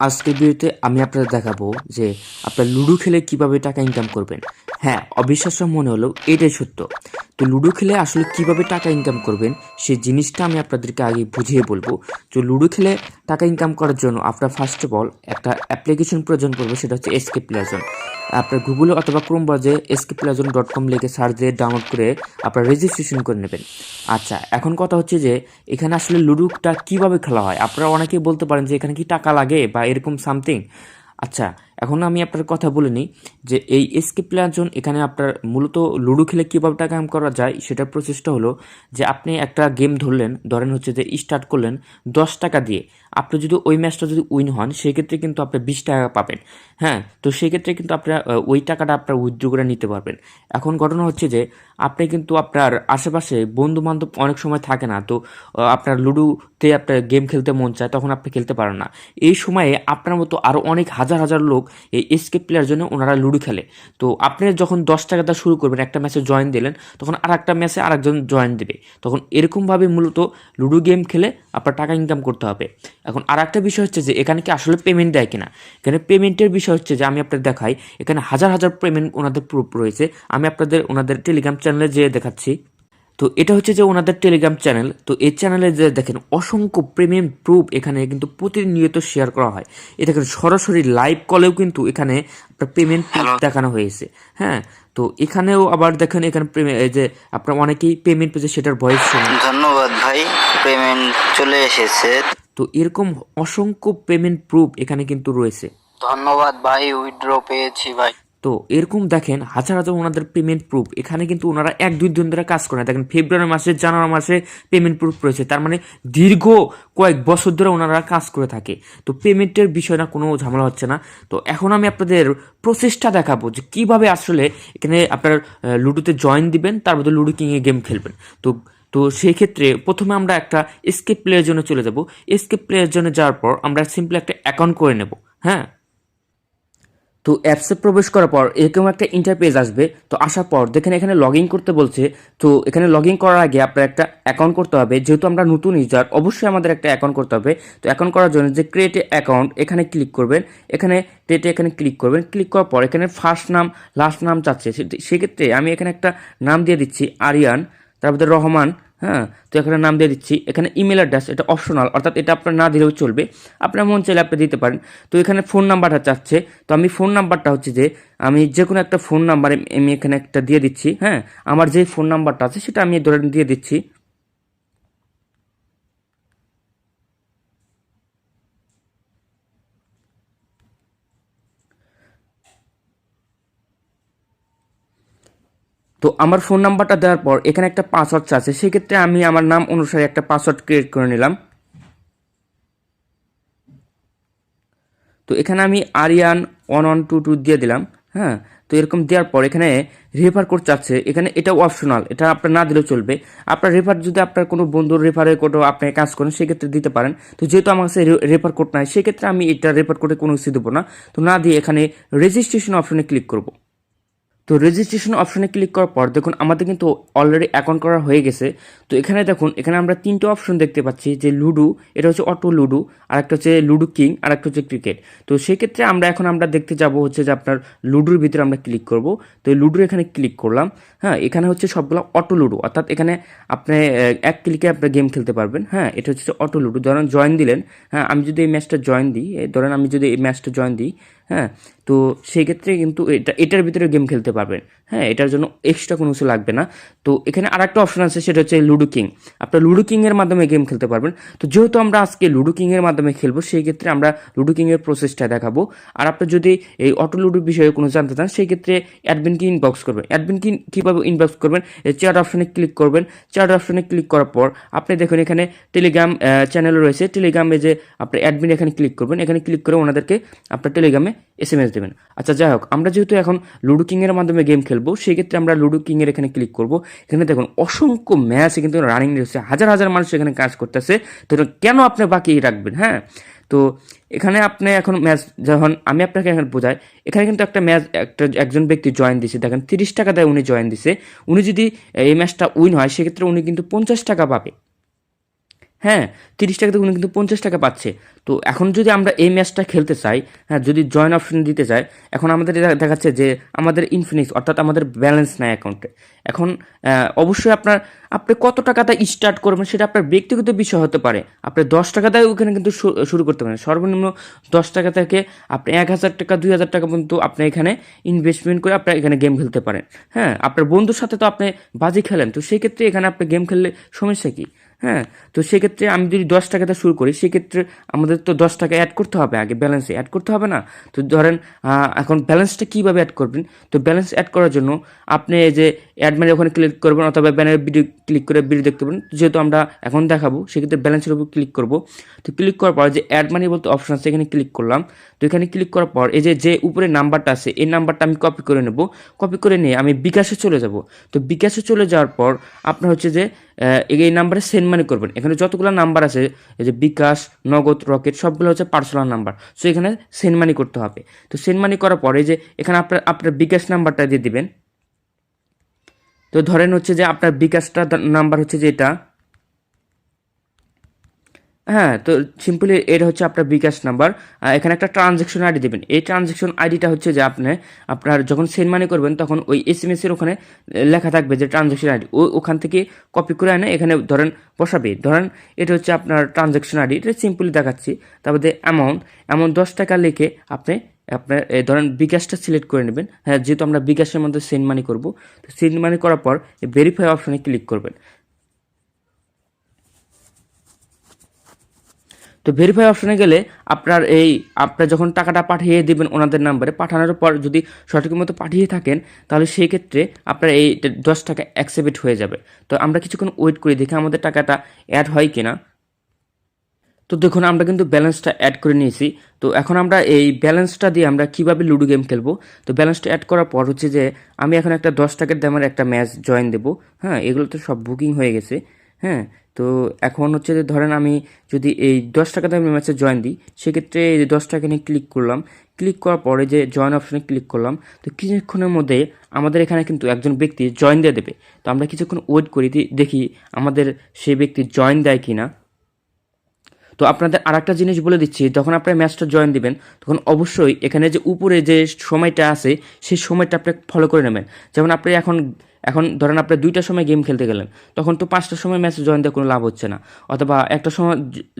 আজকের ভিডিওতে আমি আপনাদের দেখাবো যে আপনার লুডো খেলে কীভাবে টাকা ইনকাম করবেন। হ্যাঁ অবিশ্বাস্য মনে হলো এটাই সত্য। তো লুডো খেলে আসলে কীভাবে টাকা ইনকাম করবেন সেই জিনিসটা আমি আপনাদেরকে আগে বুঝিয়ে বলব। তো লুডো খেলে টাকা ইনকাম করার জন্য আপনার ফার্স্ট অফ অল একটা অ্যাপ্লিকেশন প্রয়োজন পড়বে, সেটা হচ্ছে এসকে প্লেয়ারজন আপনার গুগলে অথবা ক্রোম বাজে এসকে প্লাজন ডট কম লিখে সার্চ দিয়ে ডাউনলোড করে আপনার রেজিস্ট্রেশন করে নেবেন। আচ্ছা এখন কথা হচ্ছে যে, এখানে আসলে লুডুটা কীভাবে খেলা হয়? আপনারা অনেকেই বলতে পারেন যে, এখানে কি টাকা লাগে বা এরকম সামথিং আচ্ছা এখন আমি আপনার কথা বলে নিই যে এই এসকে প্লেয়ারজন এখানে আপনার মূলত লুডো খেলে কীভাবে টাকা করা যায়, সেটার প্রসেসটা হলো যে আপনি একটা গেম ধরলেন, ধরেন হচ্ছে যে স্টার্ট করলেন দশ টাকা দিয়ে। আপনি যদি ওই ম্যাচটা যদি উইন হন, সেক্ষেত্রে কিন্তু আপনি বিশ টাকা পাবেন। হ্যাঁ তো সেক্ষেত্রে কিন্তু আপনার ওই টাকাটা আপনার উইথড্র করে নিতে পারবেন। এখন ঘটনা হচ্ছে যে আপনি কিন্তু আপনার আশেপাশে বন্ধু বান্ধব অনেক সময় থাকে না, তো আপনার লুডোতে আপনার গেম খেলতে মন চায়, তখন আপনি খেলতে পারেন না। এই সময়ে আপনার মতো আরও অনেক হাজার হাজার লোক এই এসকে প্লেয়ার জন্য ওনারা লুডো খেলে। তো আপনি যখন দশ টাকা দিয়ে শুরু করবেন, একটা ম্যাচে জয়েন দিলেন, তখন আর একটা ম্যাচে আরেকজন জয়েন দেবে। তখন এরকমভাবে মূলত লুডো গেম খেলে আপনার টাকা ইনকাম করতে হবে। এখন আর একটা বিষয় হচ্ছে যে, এখানে কি আসলে পেমেন্ট দেয় কিনা? এখানে পেমেন্টের বিষয় হচ্ছে যে, আমি আপনাদের দেখাই, এখানে হাজার হাজার পেমেন্ট ওনাদের প্রুফ রয়েছে। আমি আপনাদের, ওনাদের টেলিগ্রাম চ্যানেলে যেয়ে দেখাচ্ছি। তো এটা হচ্ছে যে ওনাদের টেলিগ্রাম চ্যানেল তো এই চ্যানেলে যে দেখেন অসংখ্য প্রেমেন্ট প্রুফ এখানে কিন্তু প্রতিনিয়ত শেয়ার করা হয়। এ দেখেন সরাসরি লাইভ কলেও কিন্তু এখানে আপনার পেমেন্ট দেখানো হয়েছে হ্যাঁ? তো এখানেও আবার দেখেন এখানে যে আপনার অনেকেই পেমেন্ট পেয়েছে সেটার ভয়েস শোনেন ধন্যবাদ ভাই পেমেন্ট চলে এসেছে। তো এরকম অসংখ্য পেমেন্ট প্রুফ এখানে কিন্তু রয়েছে। ধন্যবাদ ভাই উইথড্র পেয়েছি ভাই। তো এরকম দেখেন হাজার হাজার ওনাদের পেমেন্ট প্রুফ এখানে কিন্তু ওনারা এক, দুই দিন ধরে কাজ করে। দেখেন ফেব্রুয়ারি মাসে, জানুয়ারি মাসে পেমেন্ট প্রুফ রয়েছে। তার মানে দীর্ঘ কয়েক বছর ধরে ওনারা কাজ করে থাকে। তো পেমেন্টের বিষয় না, কোনো ঝামেলা হচ্ছে না। তো এখন আমি আপনাদের প্রসেসটা দেখাবো যে কীভাবে আসলে এখানে আপনার লুডোতে জয়েন দিবেন, তার মধ্যে লুডো কিংয়ে গেম খেলবেন। তো তো সেই ক্ষেত্রে প্রথমে আমরা একটা এসকেপ প্লেয়ার জন্য চলে যাব। এসকেপ প্লেয়ার জন্য যাওয়ার পর আমরা সিম্পলি একটা অ্যাকাউন্ট করে নেব। হ্যাঁ? তো অ্যাপসে প্রবেশ করার পর এরকম একটা ইন্টারপেজ আসবে। তো আসার পর দেখেন এখানে লগ করতে বলছে। তো এখানে লগ করার আগে আপনার একটা অ্যাকাউন্ট করতে হবে। যেহেতু আমরা নতুন ইউজার অবশ্যই আমাদের একটা অ্যাকাউন্ট করতে হবে। তো অ্যাকাউন্ট করার জন্য যে ক্রিয়েট অ্যাকাউন্ট এখানে ক্লিক করবেন। এখানে ক্রিয়েটে এখানে ক্লিক করবেন। ক্লিক করার পর এখানে ফার্স্ট নাম লাস্ট নাম চাচ্ছে। সেক্ষেত্রে আমি এখানে একটা নাম দিয়ে দিচ্ছি, আরিয়ান, তারপরে রহমান। হ্যাঁ তো এখানে নাম দিয়ে দিচ্ছি। এখানে ইমেল অ্যাড্রেস এটা অপশনাল অর্থাৎ এটা আপনার না দিলেও চলবে। আপনার মন চাইলে আপনি দিতে পারেন। তো এখানে ফোন নাম্বারটা চাচ্ছে। তো আমি ফোন নাম্বারটা হচ্ছে যে, আমি যে কোনো একটা ফোন নাম্বার আমি এখানে একটা দিয়ে দিচ্ছি হ্যাঁ। আমার যে ফোন নাম্বারটা আছে, সেটা আমি ধরে দিয়ে দিচ্ছি। তো আমার ফোন নাম্বারটা দেওয়ার পর এখানে একটা পাসওয়ার্ড আছে সেক্ষেত্রে আমি আমার নাম অনুসারে একটা পাসওয়ার্ড ক্রিয়েট করে নিলাম। তো এখানে আমি Aryan one one two two দিয়ে দিলাম হ্যাঁ? তো এরকম দেওয়ার পর এখানে রেফার কোড চাচ্ছে। এখানে এটা অপশনাল এটা আপনার না দিলেও চলবে। আপনার রেফার যদি আপনার কোনো বন্ধুর রেফারে কোডও আপনি কাজ করেন, সেক্ষেত্রে দিতে পারেন। তো যেহেতু আমার কাছে রেফার কোড নাই, সেক্ষেত্রে আমি এটা রেফার কোডে কোনো কিছু দেবো না। তো না দিয়ে এখানে রেজিস্ট্রেশন অপশনে ক্লিক করব। তো রেজিস্ট্রেশন অপশনে ক্লিক করার পর দেখুন আমাদের কিন্তু অলরেডি অ্যাকাউন্ট করা হয়ে গেছে। তো এখানে দেখুন, এখানে আমরা তিনটে অপশন দেখতে পাচ্ছি, যে লুডো এটা হচ্ছে অটো লুডো আর একটা হচ্ছে লুডো কিং আর একটা হচ্ছে ক্রিকেট তো সেক্ষেত্রে আমরা এখন আমরা দেখতে যাব হচ্ছে যে আপনার লুডোর ভিতরে আমরা ক্লিক করব। তো লুডোর এখানে ক্লিক করলাম। হ্যাঁ এখানে হচ্ছে সবগুলো অটো লুডো অর্থাৎ এখানে আপনি এক ক্লিকে আপনার গেম খেলতে পারবেন। হ্যাঁ এটা হচ্ছে অটো লুডো ধরেন জয়েন দিলেন। হ্যাঁ আমি যদি এই ম্যাচটা জয়েন দিই ধরেন আমি যদি এই ম্যাচটা জয়েন দিই হ্যাঁ? তো সেই ক্ষেত্রে কিন্তু এটা, এটার ভিতরে গেম খেলতে পারবেন। হ্যাঁ এটার জন্য এক্সট্রা কোনো কিছু লাগবে না। তো এখানে আর একটা অপশন আছে, সেটা হচ্ছে লুডো কিং আপনার লুডো কিংয়ের মাধ্যমে গেম খেলতে পারবেন। তো যেহেতু আমরা আজকে লুডো কিংয়ের মাধ্যমে খেলব সেই ক্ষেত্রে আমরা লুডো কিংয়ের প্রসেসটা দেখাবো। আর আপনি যদি এই অটো লুডোর বিষয়ে কোনো জানতে চান সেই ক্ষেত্রে অ্যাডমিনকে ইনবক্স করবেন। অ্যাডমিনকে কীভাবে ইনবক্স করবেন? চেয়ার অপশনে ক্লিক করবেন। চেয়ার অপশনে ক্লিক করার পর আপনি দেখুন এখানে টেলিগ্রাম চ্যানেল রয়েছে। টেলিগ্রামে যে আপনি অ্যাডমিন এখানে ক্লিক করবেন, এখানে ক্লিক করে ওনাদেরকে আপনার টেলিগ্রামে এস এম এস দেবেন। আচ্ছা যাই হোক, আমরা যেহেতু এখন লুডো কিংয়ের মাধ্যমে গেম খেলব সেই ক্ষেত্রে আমরা লুডো কিংয়ের এখানে ক্লিক করব। এখানে দেখুন, অসংখ্য ম্যাচ কিন্তু রানিং রয়েছে হাজার হাজার মানুষ এখানে কাজ করতেছে। তো কেন আপনি বাকি রাখবেন হ্যাঁ? তো এখানে আপনি এখন ম্যাচ যখন আমি আপনাকে এখন বোঝাই, এখানে কিন্তু একটা ম্যাচ একটা একজন ব্যক্তি জয়েন দিছে। দেখেন, তিরিশ টাকা দেয় উনি জয়েন দিছে। উনি যদি এই ম্যাচটা উইন হয়, সেক্ষেত্রে উনি কিন্তু পঞ্চাশ টাকা পাবে। হ্যাঁ তিরিশ টাকাতে উনি কিন্তু পঞ্চাশ টাকা পাচ্ছে। তো এখন যদি আমরা এই ম্যাচটা খেলতে চাই হ্যাঁ যদি জয়েন অপশন দিতে চাই, এখন আমাদের দেখা- দেখাচ্ছে যে আমাদের ইনফিনিক্স অর্থাৎ আমাদের ব্যালেন্স নাই অ্যাকাউন্টে এখন অবশ্যই আপনার, আপনি কত টাকা টাকাতে স্টার্ট করবেন সেটা আপনার ব্যক্তিগত বিষয় হতে পারে। আপনি দশ টাকা টাকাতে ওখানে কিন্তু শুরু করতে পারেন। সর্বনিম্ন দশ টাকা থেকে আপনি এক হাজার টাকা, দুই হাজার টাকা পর্যন্ত আপনি এখানে ইনভেস্টমেন্ট করে আপনি এখানে গেম খেলতে পারেন। হ্যাঁ আপনার বন্ধুর সাথে তো আপনি বাজি খেলেন, তো সেই ক্ষেত্রে এখানে আপনি গেম খেললে সমস্যা কি? হ্যাঁ তো সেক্ষেত্রে আমি যদি দশ টাকাতে শুরু করি, সেক্ষেত্রে আমাদের তো দশ টাকা অ্যাড করতে হবে আগে ব্যালেন্সে অ্যাড করতে হবে না? তো ধরেন এখন ব্যালেন্সটা কীভাবে অ্যাড করবেন? তো ব্যালেন্স অ্যাড করার জন্য আপনি এই যে অ্যাড মানে ওখানে ক্লিক করবেন অথবা ব্যানার ভিডিও ক্লিক করে ভিডিও দেখতে পারেন যেহেতু আমরা এখন দেখাবো, সেক্ষেত্রে ব্যালেন্সের উপর ক্লিক করব। তো ক্লিক করার পর যে অ্যাড মানি বলতে অপশন আছে, এখানে ক্লিক করলাম। তো এখানে ক্লিক করার পর এই যে যে উপরে নাম্বারটা আছে, এই নাম্বারটা আমি কপি করে নেব। কপি করে নিয়ে আমি বিকাশে চলে যাব। তো বিকাশে চলে যাওয়ার পর আপনার হচ্ছে যে এই নাম্বারে সেন্ড মানি করবেন। এখানে যতগুলো নাম্বার আছে, এই যে বিকাশ, নগদ, রকেট, সবগুলো হচ্ছে পার্সোনাল নাম্বার সো এখানে সেন্ড মানি করতে হবে। তো সেন্ড মানি করার পরে যে, এখানে আপনার আপনার বিকাশ নাম্বারটা দিয়ে দিবেন। তো ধরেন হচ্ছে যে আপনার বিকাশটা নাম্বার হচ্ছে যে এটা। হ্যাঁ তো সিম্পলি এটা হচ্ছে আপনার বিকাশ নাম্বার এখানে একটা ট্রানজ্যাকশন আইডি দেবেন। এই ট্রানজ্যাকশন আইডিটা হচ্ছে যে আপনি, আপনার যখন সেন্ড মানি করবেন, তখন ওই এস এম এস এর ওখানে লেখা থাকবে যে ট্রানজ্যাকশন আইডি ও ওখান থেকে কপি করে এনে এখানে ধরেন বসাবে। ধরেন এটা হচ্ছে আপনার ট্রানজ্যাকশন আইডি এটা সিম্পলি দেখাচ্ছি। তারপরে অ্যামাউন্ট এমন দশ টাকা লিখে আপনি আপনার এই ধরেন বিকাশটা সিলেক্ট করে নেবেন। হ্যাঁ যেহেতু আমরা বিকাশের মধ্যে সেন্ড মানি করব, তো সেন্ড মানি করার পর এই ভেরিফাই অপশানে ক্লিক করবেন। তো ভেরিফাই অপশনে গেলে আপনার এই, আপনার যখন টাকাটা পাঠিয়ে দেবেন ওনাদের নাম্বারে পাঠানোর পর যদি সঠিক মতো পাঠিয়ে থাকেন, তাহলে সেই ক্ষেত্রে আপনার এই দশ টাকা অ্যাকসেপ্ট হয়ে যাবে। তো আমরা কিছুক্ষণ ওয়েট করি, দেখি আমাদের টাকাটা অ্যাড হয় কিনা। তো দেখুন, আমরা কিন্তু ব্যালেন্সটা অ্যাড করে নিয়েছি। তো এখন আমরা এই ব্যালেন্সটা দিয়ে আমরা কীভাবে লুডো গেম খেলব? তো ব্যালেন্সটা অ্যাড করার পর হচ্ছে যে, আমি এখন একটা দশ টাকার দামের একটা ম্যাচ জয়েন দেবো। হ্যাঁ এগুলো তো সব বুকিং হয়ে গেছে। হ্যাঁ তো এখন হচ্ছে যে ধরেন আমি যদি এই দশ টাকা দামের ম্যাচে জয়েন দিই, সেক্ষেত্রে এই দশ টাকা নিয়ে ক্লিক করলাম। ক্লিক করার পরে যে জয়েন অপশানে ক্লিক করলাম, তো কিছুক্ষণের মধ্যে আমাদের এখানে কিন্তু একজন ব্যক্তি জয়েন দিয়ে দেবে। তো আমরা কিছুক্ষণ ওয়েট করি, দেখি আমাদের সেই ব্যক্তি জয়েন দেয় কি না তো আপনাদের আর একটা জিনিস বলে দিচ্ছি, যখন আপনারা ম্যাচটা জয়েন দিবেন, তখন অবশ্যই এখানে যে উপরে যে সময়টা আছে, সেই সময়টা আপনি ফলো করে নেবেন। যেমন আপনি এখন এখন ধরেন আপনি দুইটার সময় গেম খেলতে গেলেন, তখন তো পাঁচটার সময় ম্যাচ জয়েন দেওয়ার কোনো লাভ হচ্ছে না, অথবা একটা সময়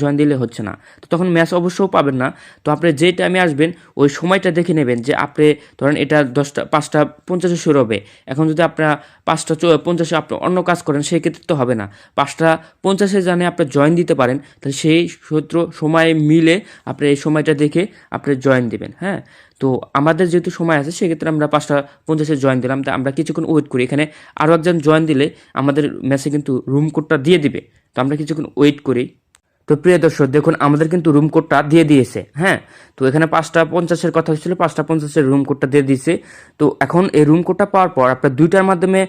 জয়েন দিলে হচ্ছে না। তো তখন ম্যাচ অবশ্যও পাবেন না। তো আপনি যে টাইমে আসবেন, ওই সময়টা দেখে নেবেন যে আপনি ধরেন এটা দশটা, পাঁচটা, পঞ্চাশে শুরু হবে। এখন যদি আপনারা পাঁচটা পঞ্চাশে আপনি অন্য কাজ করেন সেই ক্ষেত্রে তো হবে না। পাঁচটা, পঞ্চাশে জানে আপনি জয়েন দিতে পারেন, তাহলে সেই সূত্র সময় মিলে আপনি এই সময়টা দেখে আপনি জয়েন দিবেন হ্যাঁ? তো আমাদের যেহেতু সময় আছে, সেক্ষেত্রে আমরা পাঁচটা পঞ্চাশে জয়েন দিলাম। তা আমরা কিছুক্ষণ ওয়েট করি। এখানে আরও একজন জয়েন দিলে আমাদের ম্যাচে কিন্তু রুম কোডটা দিয়ে দিবে। তো আমরা কিছুক্ষণ ওয়েট করি। তো প্রিয় দর্শক দেখুন আমাদের কিন্তু রুম কোডটা দিয়ে দিয়েছে হ্যাঁ? তো এখানে পাঁচটা পঞ্চাশের কথা হচ্ছিল পাঁচটা পঞ্চাশের রুম কোডটা দিয়ে দিয়েছে। তো এখন এই রুম কোডটা পাওয়ার পর আপনার দুইটার মাধ্যমে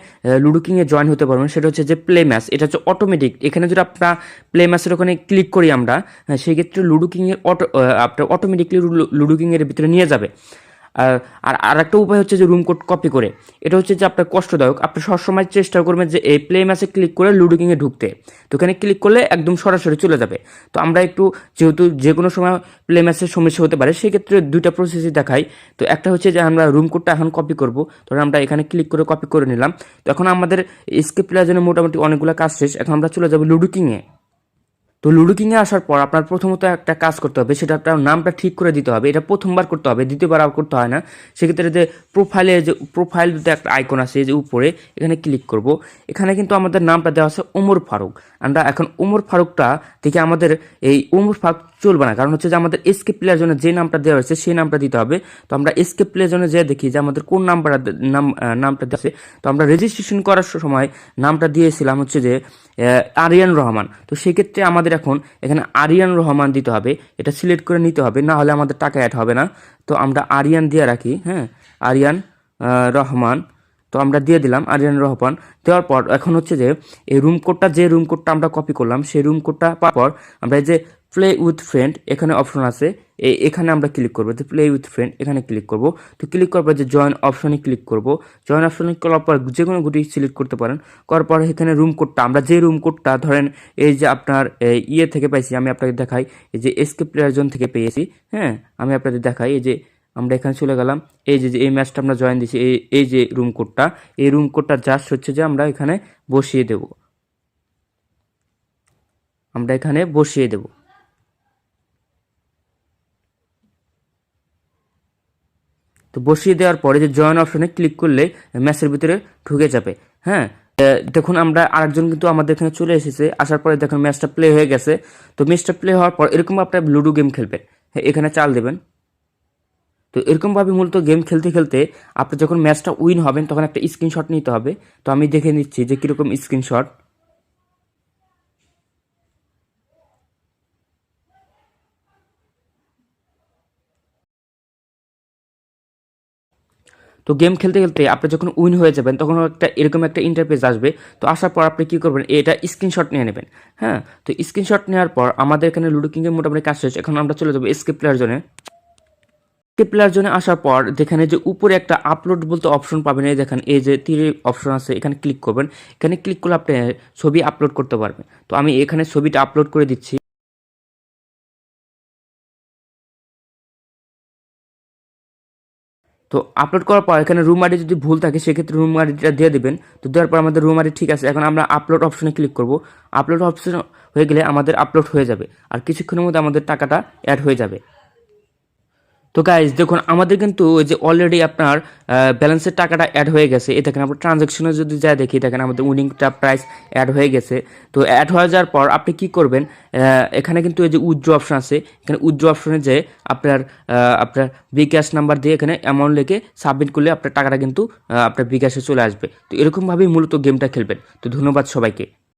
লুডো কিংয়ে জয়েন হতে পারবেন সেটা হচ্ছে যে প্লে ম্যাচ এটা হচ্ছে অটোমেটিক এখানে যদি আপনার প্লে ম্যাচের ওখানে ক্লিক করি আমরা হ্যাঁ, সেই ক্ষেত্রে লুডো কিংয়ের অটো আপনার অটোমেটিকলি লুডো কিংয়ের ভিতরে নিয়ে যাবে। আর আর একটা উপায় হচ্ছে যে রুম কোড কপি করে। এটা হচ্ছে যে আপনার কষ্টদায়ক। আপনি সবসময় চেষ্টা করবেন যে এই প্লে ম্যাচে ক্লিক করে লুডো কিংয়ে ঢুকতে। তো এখানে ক্লিক করলে একদম সরাসরি চলে যাবে। তো আমরা একটু যেহেতু যে কোনো সময় প্লে ম্যাচের সমস্যা হতে পারে, সেক্ষেত্রে দুইটা প্রসেসই দেখাই। তো একটা হচ্ছে যে আমরা রুম কোডটা এখন কপি করব। ধরুন আমরা এখানে ক্লিক করে কপি করে নিলাম। তো এখন আমাদের স্কেপ প্লেয়ার জন্য মোটামুটি অনেকগুলো কাজ শেষ। এখন আমরা চলে যাব লুডো কিংয়ে তো লুডো কিংয়ে আসার পর আপনার প্রথমত একটা কাজ করতে হবে, সেটা আপনার নামটা ঠিক করে দিতে হবে, এটা প্রথমবার করতে হবে, দ্বিতীয়বার আর করতে হয় না। সেক্ষেত্রে যে প্রোফাইলে যে প্রোফাইল একটা আইকন আছে যে উপরে, এখানে ক্লিক করব। এখানে কিন্তু আমাদের নামটা দেওয়া আছে ওমর ফারুক। আমরা এখন ওমর ফারুকটা থেকে আমাদের এই ওমর ফারুক চলবে না, কারণ হচ্ছে যে আমাদের এসকে প্লেয়ার জন্য যে নামটা দেওয়া হয়েছে, সেই নামটা দিতে হবে। তো আমরা এসকে প্লেয়ার জন্য যে দেখি যে আমাদের কোন নাম্বার নাম নামটা দেওয়া আছে তো আমরা রেজিস্ট্রেশন করার সময় নামটা দিয়েছিলাম হচ্ছে যে আরিয়ান রহমান। তো সেক্ষেত্রে আমাদের এখন এখানে আরিয়ান রহমান দিতে হবে, এটা সিলেক্ট করে নিতে হবে, না হলে আমাদের টাকা অ্যাড হবে না। তো আমরা আরিয়ান দিয়ে রাখি হ্যাঁ আরিয়ান রহমান, তো আমরা দিয়ে দিলাম আরিয়ান রহমান। দেওয়ার পর এখন হচ্ছে যে, এই রুম কোডটা যে রুম কোডটা আমরা কপি করলাম, সেই রুম কোডটা পাওয়ার পর আমরা এই যে প্লে উইথ ফ্রেন্ড এখানে অপশন আছে। এখানে আমরা ক্লিক করব। তো প্লে উইথ ফ্রেন্ড এখানে ক্লিক করব। তো ক্লিক করার পর যে জয়েন অপশনে ক্লিক করব। জয়েন অপশনে করার পর যে কোনো গুটি সিলেক্ট করতে পারেন। করার পর এখানে রুম কোডটা আমরা যে রুম কোডটা ধরেন এই যে আপনার ইয়ে থেকে পাইছি, আমি আপনাকে দেখাই। এই যে এসকে প্লেয়ার জোন থেকে পেয়েছি হ্যাঁ? আমি আপনাদের দেখাই। এই যে আমরা এখানে চলে গেলাম। এই যে এই ম্যাচটা আমরা জয়েন দিয়েছি এই এই যে রুম কোডটা এই রুম কোডটা জাস্ট হচ্ছে যে আমরা এখানে বসিয়ে দেব। আমরা এখানে বসিয়ে দেব। তো বসিয়ে দেওয়ার পরে যে জয়েন অপশনে ক্লিক করলে ম্যাচের ভিতরে ঢুকে যাবে। হ্যাঁ? দেখুন আমরা আরেকজন কিন্তু আমাদের এখানে চলে এসেছে। আসার পরে দেখুন ম্যাচটা প্লে হয়ে গেছে। তো ম্যাচটা প্লে হওয়ার পর এরকম আপনার লুডো গেম খেলবেন। হ্যাঁ এখানে চাল দেবেন। তো এরকমভাবে মূলত গেম খেলতে খেলতে আপনি যখন ম্যাচটা উইন হবেন, তখন একটা স্ক্রিনশট নিতে হবে। তো আমি দেখে নিচ্ছি যে কীরকম স্ক্রিনশট তো গেম খেলতে খেলতে আপনি যখন উইন হয়ে যাবেন, তখন একটা এরকম একটা ইন্টারফেস আসবে। তো আসার পর আপনি কী করবেন, এটা স্ক্রিনশট নিয়ে নেবেন। হ্যাঁ? তো স্ক্রিনশট নেওয়ার পর আমাদের এখানে লুডো কিংয়ের মোটামুটি কাজ শেষ। এখন আমরা চলে যাব স্কেপ প্লেয়ার জোনে স্কেপ প্লেয়ার জোনে আসার পর যেখানে যে উপরে একটা আপলোড বলতে অপশন পাবেন, এই দেখেন, এই যে তীরের অপশন আছে, এখানে ক্লিক করবেন। এখানে ক্লিক করলে আপনি ছবি আপলোড করতে পারবেন। তো আমি এখানে ছবিটা আপলোড করে দিচ্ছি। তো আপলোড করার পর এখানে রুম আইডি যদি ভুল থাকে, সেক্ষেত্রে রুম আইডিটা দিয়ে দেবেন। তো দেওয়ার পর আমাদের রুম আইডি ঠিক আছে। এখন আমরা আপলোড অপশনে ক্লিক করব। আপলোড অপশন হয়ে গেলে আমাদের আপলোড হয়ে যাবে। আর কিছুক্ষণের মধ্যে আমাদের টাকাটা অ্যাড হয়ে যাবে। তো গাইজ দেখুন, আমাদের কিন্তু ওই যে অলরেডি আপনার ব্যালেন্সের টাকাটা অ্যাড হয়ে গেছে। এই দেখেন, আমরা ট্রানজ্যাকশনে যদি যা দেখি, দেখেন আমাদের উইনিংটা প্রাইস অ্যাড হয়ে গেছে। তো অ্যাড হয়ে যাওয়ার পর আপনি কি করবেন এখানে কিন্তু এই যে উজ্জ্ব অপশন আছে। এখানে উজ্জ্ব অপশনে যে আপনার আপনার বিকাশ নাম্বার দিয়ে এখানে অ্যামাউন্ট লিখে সাবমিট করলে আপনার টাকাটা কিন্তু আপনার বিকাশে চলে আসবে। তো এরকমভাবেই মূলত গেমটা খেলবেন। তো ধন্যবাদ সবাইকে।